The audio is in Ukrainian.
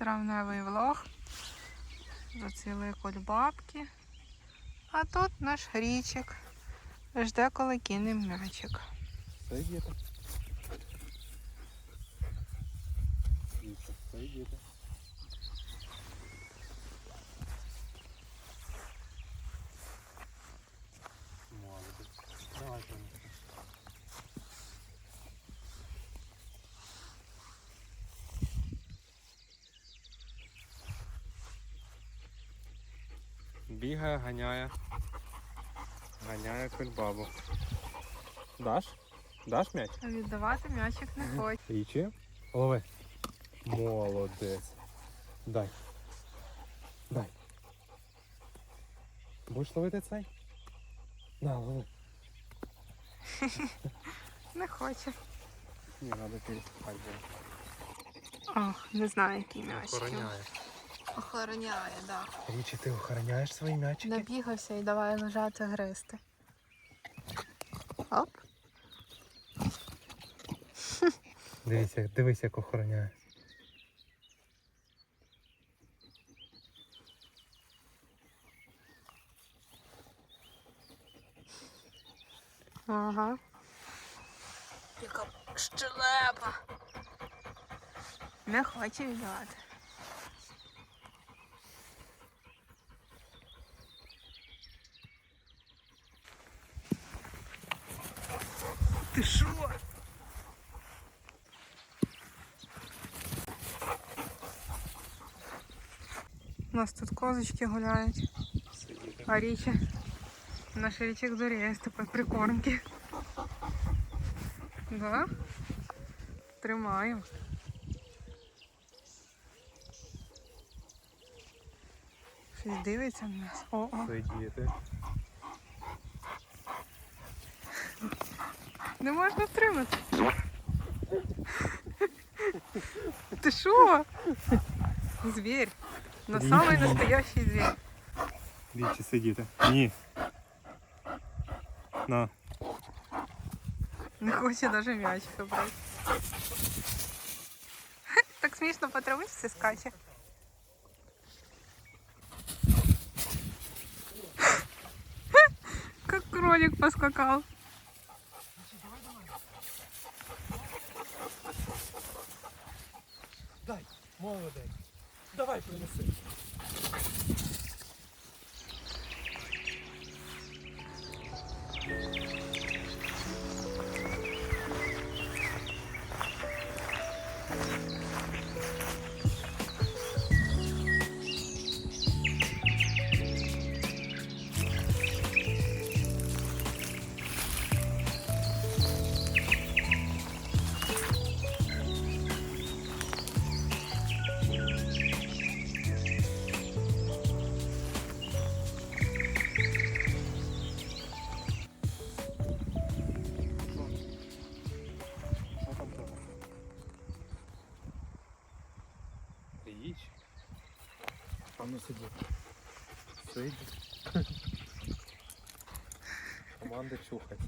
травневий влог. Зацвіли кульбабки. А тут наш річик. Жде, коли кинемо м'ячик. Це діти. Молодець. Давай, Сонечко. Бігає, ганяє. Ганяє кульбабу. Даш? Даш м'яч? Віддавати м'ячик не хоче. Річі. Лови. Молодець. Дай. Дай. Будеш ловити цей? На, лови. Не хоче. Ні, треба було. Ох, не знаю, який м'ячик. Охороняє. Охороняє, так. Річі, ти охороняєш свої м'ячики? Набігався і давай лежати гристи. Оп. Дивіться, дивись, як охороняє. Ага. Яка щелепа. Не хоче віддавати. Ти що? У нас тут козочки гуляють, а річі. Наш річик дуреє з такої прикормки. Да? Тримаю. Щось дивиться на нас. О, о. Сидіти. Не можна втримати. Ти що? Звір. На Ні. самий настоящий звір. Річі, сидіти. Ні. На. Не хоче навіть м'ячика брати. Так смішно по травичці скаче. Как кролик поскакал. Дай, молодець. Давай принеси. А ну сиди. Сиди. Команда чухать.